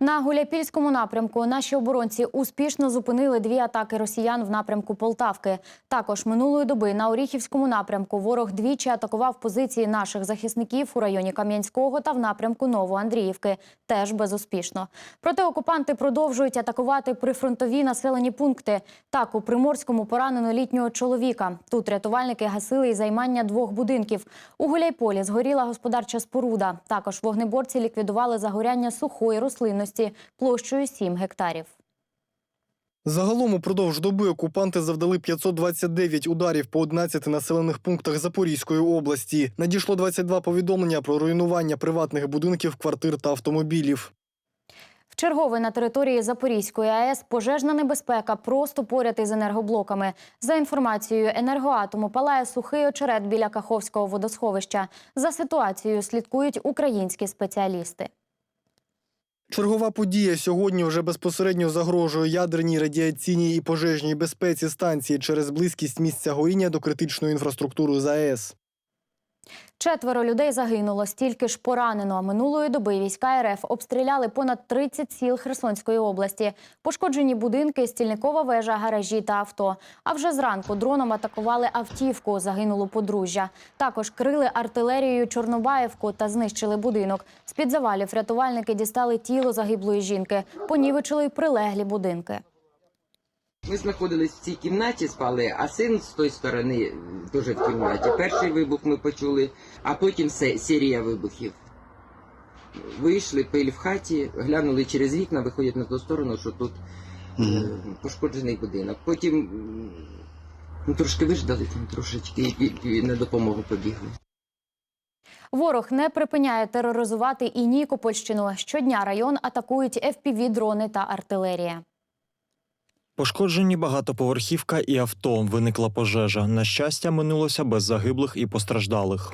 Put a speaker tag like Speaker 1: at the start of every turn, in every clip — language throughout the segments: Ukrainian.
Speaker 1: На Гуляпільському напрямку наші оборонці успішно зупинили дві атаки росіян в напрямку Полтавки. Також минулої доби на Оріхівському напрямку ворог двічі атакував позиції наших захисників у районі Кам'янського та в напрямку Новоандріївки. Теж безуспішно. Проте окупанти продовжують атакувати прифронтові населені пункти. Так, у Приморському поранено літнього чоловіка. Тут рятувальники гасили і займання двох будинків. У Гуляйполі згоріла господарча споруда. Також вогнеборці ліквідували загоряння сухої рослинності площею 7 гектарів.
Speaker 2: Загалом упродовж доби окупанти завдали 529 ударів по 11 населених пунктах Запорізької області. Надійшло 22 повідомлення про руйнування приватних будинків, квартир та автомобілів.
Speaker 1: Вчергове на території Запорізької АЕС пожежна небезпека просто поряд із енергоблоками. За інформацією енергоатому палає сухий очерет біля Каховського водосховища. За ситуацією слідкують українські спеціалісти.
Speaker 2: Чергова подія сьогодні вже безпосередньо загрожує ядерній, радіаційній і пожежній безпеці станції через близькість місця горіння до критичної інфраструктури ЗАЕС.
Speaker 1: Четверо людей загинуло, стільки ж поранено. Минулої доби війська РФ обстріляли понад 30 сіл Херсонської області. Пошкоджені будинки, стільникова вежа, гаражі та авто. А вже зранку дроном атакували автівку, загинуло подружжя. Також крили артилерією Чорнобаївку та знищили будинок. З-під завалів рятувальники дістали тіло загиблої жінки, понівечили й прилеглі будинки.
Speaker 3: Ми знаходились в цій кімнаті, спали, а син з тої сторони теж в кімнаті. Перший вибух ми почули, а потім се- серія вибухів. Вийшли, пиль в хаті, глянули через вікна, виходять на ту сторону, що тут е, пошкоджений будинок. Потім ну, трошки виждали там трошечки і, на допомогу побігли.
Speaker 1: Ворог не припиняє тероризувати і Нікопольщину. Щодня район атакують FPV-дрони та артилерія.
Speaker 4: Пошкоджені багатоповерхівка і авто. Виникла пожежа. На щастя, минулося без загиблих і постраждалих.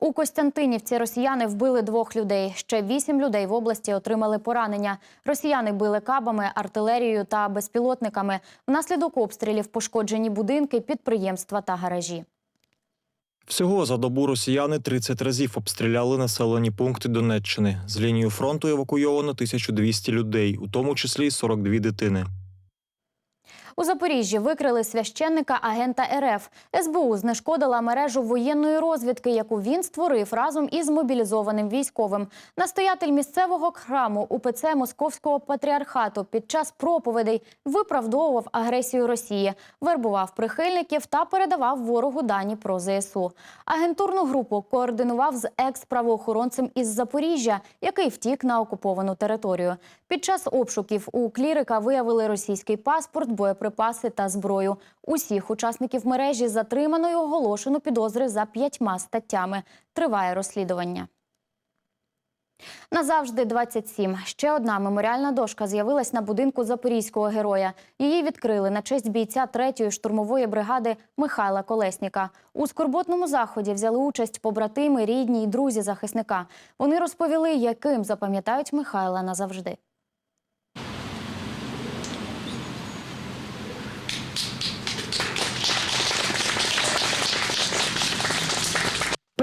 Speaker 1: У Костянтинівці росіяни вбили двох людей. Ще вісім людей в області отримали поранення. Росіяни били кабами, артилерією та безпілотниками. Внаслідок обстрілів пошкоджені будинки, підприємства та гаражі.
Speaker 4: Всього за добу росіяни 30 разів обстріляли населені пункти Донеччини. З лінії фронту евакуйовано 1200 людей, у тому числі 42 дитини.
Speaker 1: У Запоріжжі викрили священника агента РФ. СБУ знешкодила мережу воєнної розвідки, яку він створив разом із мобілізованим військовим. Настоятель місцевого храму УПЦ Московського патріархату під час проповідей виправдовував агресію Росії, вербував прихильників та передавав ворогу дані про ЗСУ. Агентурну групу координував з екс-правоохоронцем із Запоріжжя, який втік на окуповану територію. Під час обшуків у клірика виявили російський паспорт, боєприпаси та зброю. Усіх учасників мережі затримано і оголошено підозри за п'ятьма статтями. Триває розслідування. Назавжди 27. Ще одна меморіальна дошка з'явилась на будинку запорізького героя. Її відкрили на честь бійця 3-ї штурмової бригади Михайла Колесніка. У скорботному заході взяли участь побратими, рідні й друзі захисника. Вони розповіли, яким запам'ятають Михайла назавжди.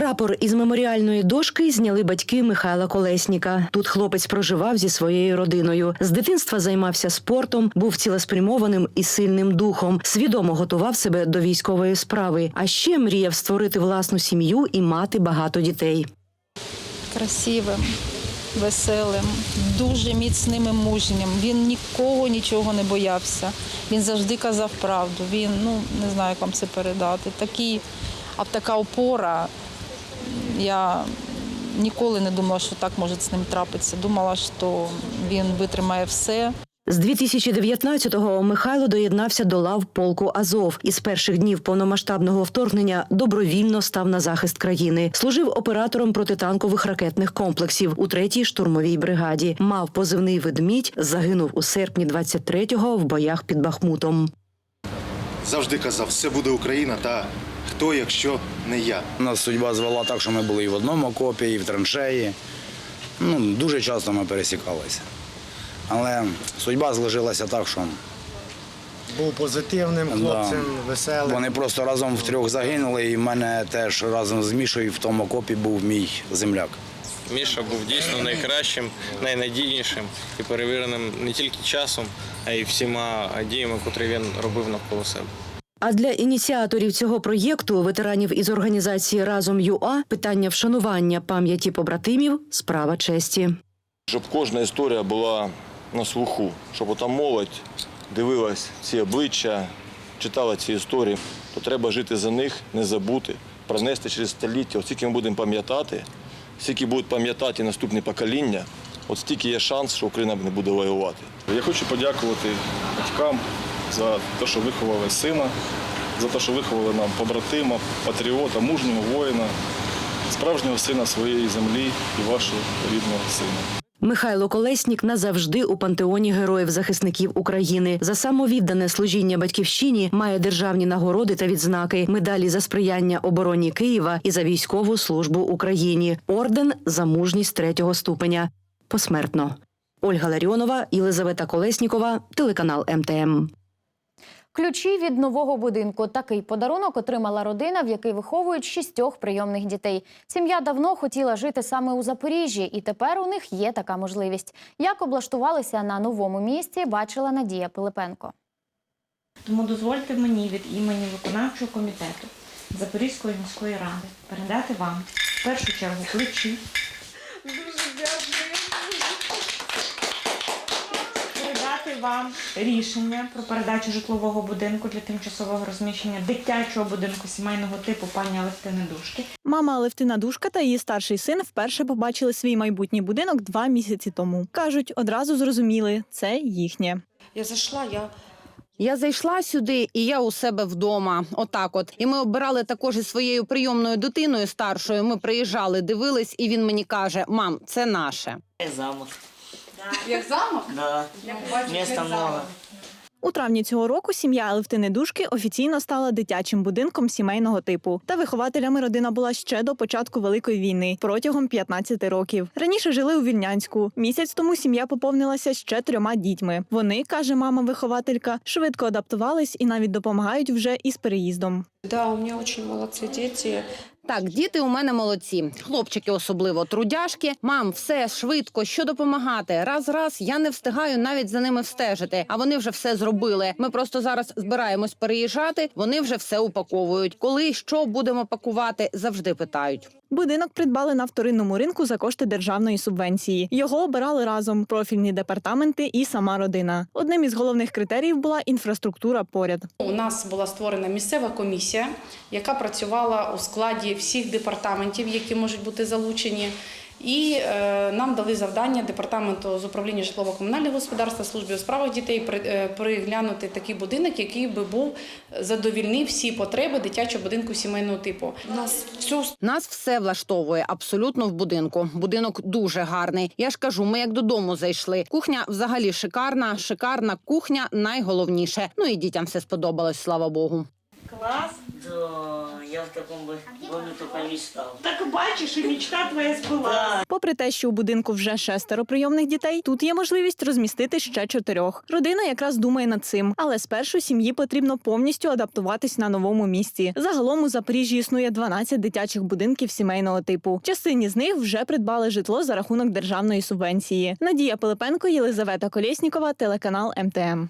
Speaker 5: Прапор із меморіальної дошки зняли батьки Михайла Колесніка. Тут хлопець проживав зі своєю родиною. З дитинства займався спортом, був цілеспрямованим і сильним духом, свідомо готував себе до військової справи. А ще мріяв створити власну сім'ю і мати багато дітей.
Speaker 6: красивим, веселим, дуже міцним і мужнім. Він нікого нічого не боявся. Він завжди казав правду. Він, ну не знаю, як вам це передати. Такий, а така опора. Я ніколи не думала, що так може з ним трапитися. Думала, що він витримає все.
Speaker 5: З 2019-го Михайло доєднався до лав полку Азов і з перших днів повномасштабного вторгнення добровільно став на захист країни. Служив оператором протитанкових ракетних комплексів у третій штурмовій бригаді. Мав позивний ведмідь, загинув у серпні 23-го в боях під Бахмутом.
Speaker 7: завжди казав, все буде Україна, та хто, якщо не я.
Speaker 8: Нас судьба звела так, що ми були і в одному окопі, і в траншеї. Ну, дуже часто ми пересікалися. Але судьба зложилася так, що
Speaker 9: був позитивним
Speaker 8: Да.
Speaker 9: хлопцем, веселим.
Speaker 8: Вони просто разом втрьох загинули, і в мене теж разом з Мішою в тому окопі був мій земляк.
Speaker 10: Міша був дійсно найкращим, найнадійнішим і перевіреним не тільки часом, а й всіма діями, котрі він робив навколо себе.
Speaker 5: А для ініціаторів цього проєкту, ветеранів із організації Разом ЮА, питання вшанування пам'яті побратимів справа честі.
Speaker 11: Щоб кожна історія була на слуху, щоб ота молодь дивилась ці обличчя, читала ці історії, то треба жити за них, не забути, пронести через століття. От стільки ми будемо пам'ятати, стільки будуть пам'ятати наступні покоління, от стільки є шанс, що Україна не буде воювати.
Speaker 12: Я хочу подякувати батькам за те, що виховали сина, за те, що виховали нам побратима, патріота, мужнього воїна, справжнього сина своєї землі і вашого рідного сина.
Speaker 5: Михайло Колеснік назавжди у пантеоні героїв-захисників України. За самовіддане служіння батьківщині має державні нагороди та відзнаки, медалі за сприяння обороні Києва і за військову службу Україні. Орден за мужність третього ступеня. Посмертно. Ольга Ларіонова, Єлизавета Колеснікова, телеканал МТМ.
Speaker 1: Ключі від нового будинку. Такий подарунок отримала родина, в якій виховують шістьох прийомних дітей. Сім'я давно хотіла жити саме у Запоріжжі, і тепер у них є така можливість. Як облаштувалися на новому місці, бачила Надія Пилипенко.
Speaker 13: Тому дозвольте мені від імені виконавчого комітету Запорізької міської ради передати вам в першу чергу ключі. Вам рішення про передачу житлового будинку для тимчасового розміщення дитячого будинку сімейного типу пані Алевтини Душки.
Speaker 14: Мама Алевтина Душка та її старший син вперше побачили свій майбутній будинок два місяці тому. Кажуть, одразу зрозуміли, це їхнє.
Speaker 13: Я зайшла, я
Speaker 15: Я зайшла сюди, і я у себе вдома. Отак, от. І ми обирали також із своєю прийомною дитиною старшою. Ми приїжджали, дивились, і він мені каже: Мам, це наше.
Speaker 13: замок.
Speaker 15: Як замок?
Speaker 13: Да. Места много.
Speaker 14: У травні цього року сім'я Алевтини Душки офіційно стала дитячим будинком сімейного типу. Та вихователями родина була ще до початку великої війни протягом 15 років. Раніше жили у Вільнянську. Місяць тому сім'я поповнилася ще трьома дітьми. Вони каже мама-вихователька, швидко адаптувались і навіть допомагають вже із переїздом.
Speaker 13: Да, у мене дуже молодці діти.
Speaker 15: Так, діти у мене молодці. Хлопчики особливо трудяшки. Мам, все швидко, що допомагати. Раз, раз я не встигаю навіть за ними встежити. А вони вже все зробили. Ми просто зараз збираємось переїжджати. Вони вже все упаковують. Коли що будемо пакувати, завжди питають.
Speaker 14: Будинок придбали на вторинному ринку за кошти державної субвенції. Його обирали разом профільні департаменти і сама родина. Одним із головних критеріїв була інфраструктура поряд.
Speaker 13: У нас була створена місцева комісія, яка працювала у складі всіх департаментів, які можуть бути залучені. І е, нам дали завдання департаменту з управління житлово-комунального господарства, служби у справах дітей е, приглянути такий будинок, який би був задовільнив всі потреби дитячого будинку сімейного типу. Нас все
Speaker 15: Нас все влаштовує абсолютно в будинку. Будинок дуже гарний. Я ж кажу, ми як додому зайшли. Кухня взагалі шикарна, шикарна кухня найголовніше. Ну і дітям все сподобалось, слава Богу.
Speaker 13: Клас.
Speaker 16: Да, я в таком бы доме только.
Speaker 13: Так бачиш, і мечта твоя збулася.
Speaker 14: Попри те, що у будинку вже шестеро прийомних дітей, тут є можливість розмістити ще чотирьох. Родина якраз думає над цим, але спершу сім'ї потрібно повністю адаптуватись на новому місці. Загалом у Запоріжжі існує 12 дитячих будинків сімейного типу. Частині з них вже придбали житло за рахунок державної субвенції. Надія Пилипенко, Єлизавета Колєснікова, телеканал МТМ.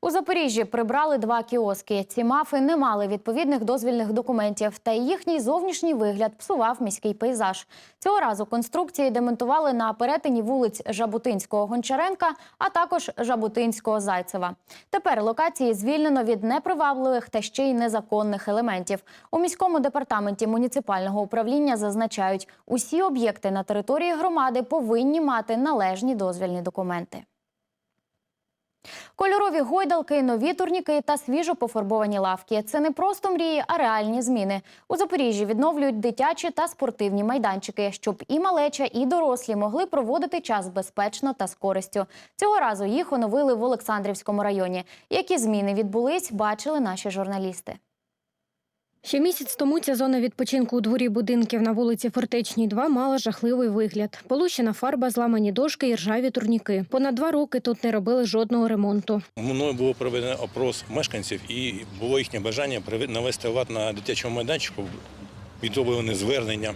Speaker 1: У Запоріжжі прибрали два кіоски. Ці мафи не мали відповідних дозвільних документів, та їхній зовнішній вигляд псував міський пейзаж. Цього разу конструкції демонтували на перетині вулиць Жабутинського Гончаренка, а також Жабутинського Зайцева. Тепер локації звільнено від непривабливих та ще й незаконних елементів. У міському департаменті муніципального управління зазначають, усі об'єкти на території громади повинні мати належні дозвільні документи. Кольорові гойдалки, нові турніки та свіжо пофарбовані лавки. Це не просто мрії, а реальні зміни. У Запоріжжі відновлюють дитячі та спортивні майданчики, щоб і малеча, і дорослі могли проводити час безпечно та з користю. Цього разу їх оновили в Олександрівському районі. Які зміни відбулись, бачили наші журналісти.
Speaker 17: Ще місяць тому ця зона відпочинку у дворі будинків на вулиці Фортечній 2 мала жахливий вигляд. Полущена фарба, зламані дошки і ржаві турніки. Понад два роки тут не робили жодного ремонту.
Speaker 18: Мною було проведено опрос мешканців і було їхнє бажання навести лад на дитячому майданчику. Відроблене звернення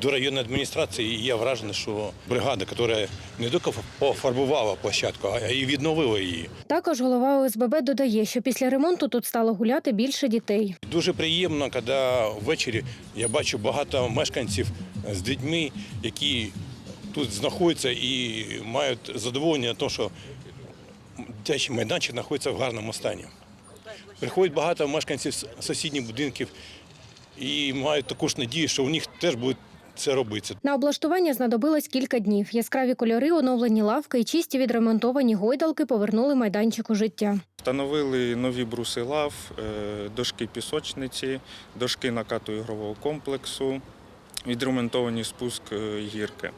Speaker 18: до районної адміністрації. І я вражений, що бригада, яка не тільки пофарбувала площадку, а й відновила її.
Speaker 17: Також голова ОСББ додає, що після ремонту тут стало гуляти більше дітей.
Speaker 18: Дуже приємно, коли ввечері я бачу багато мешканців з дітьми, які тут знаходяться і мають задоволення, що дитячий майданчик знаходиться в гарному стані. Приходять багато мешканців з сусідніх будинків і мають також надію, що у них теж буде це робитися.
Speaker 17: На облаштування знадобилось кілька днів. Яскраві кольори, оновлені лавки і чисті відремонтовані гойдалки повернули майданчику життя.
Speaker 12: Встановили нові бруси лав, е, дошки пісочниці, дошки накату ігрового комплексу, відремонтовані спуск е, гірки.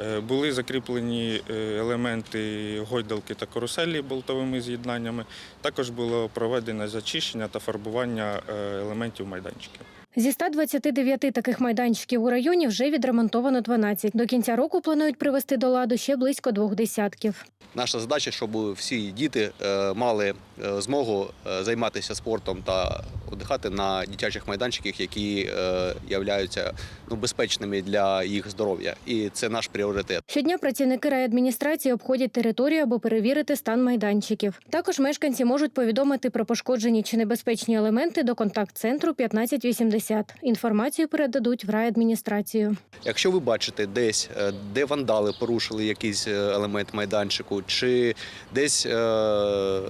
Speaker 12: Е, Були закріплені елементи гойдалки та каруселі болтовими з'єднаннями. Також було проведено зачищення та фарбування елементів майданчиків.
Speaker 17: Зі 129 таких майданчиків у районі вже відремонтовано 12. До кінця року планують привести до ладу ще близько двох десятків.
Speaker 19: Наша задача, щоб всі діти е, мали е, змогу е, займатися спортом та віддихати на дитячих майданчиках, які е, являються ну, безпечними для їх здоров'я. І це наш пріоритет.
Speaker 17: Щодня працівники райадміністрації обходять територію, аби перевірити стан майданчиків. Також мешканці можуть повідомити про пошкоджені чи небезпечні елементи до контакт-центру 1580. Інформацію передадуть в райадміністрацію.
Speaker 19: Якщо ви бачите десь, е, де вандали порушили якийсь е, елемент майданчику, чи десь е,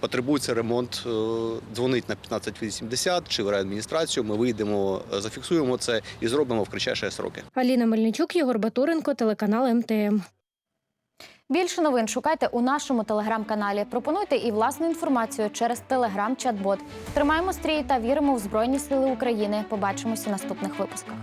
Speaker 19: потребується ремонт, е, дзвонить на 1580 чи в райадміністрацію. Ми вийдемо, е, зафіксуємо це і зробимо в кратчайші сроки.
Speaker 17: Аліна Мельничук, Єгор Батуренко, телеканал МТМ.
Speaker 1: Більше новин шукайте у нашому телеграм-каналі. Пропонуйте і власну інформацію через телеграм-чат-бот. Тримаємо стрій та віримо в Збройні Сили України. Побачимося в наступних випусках.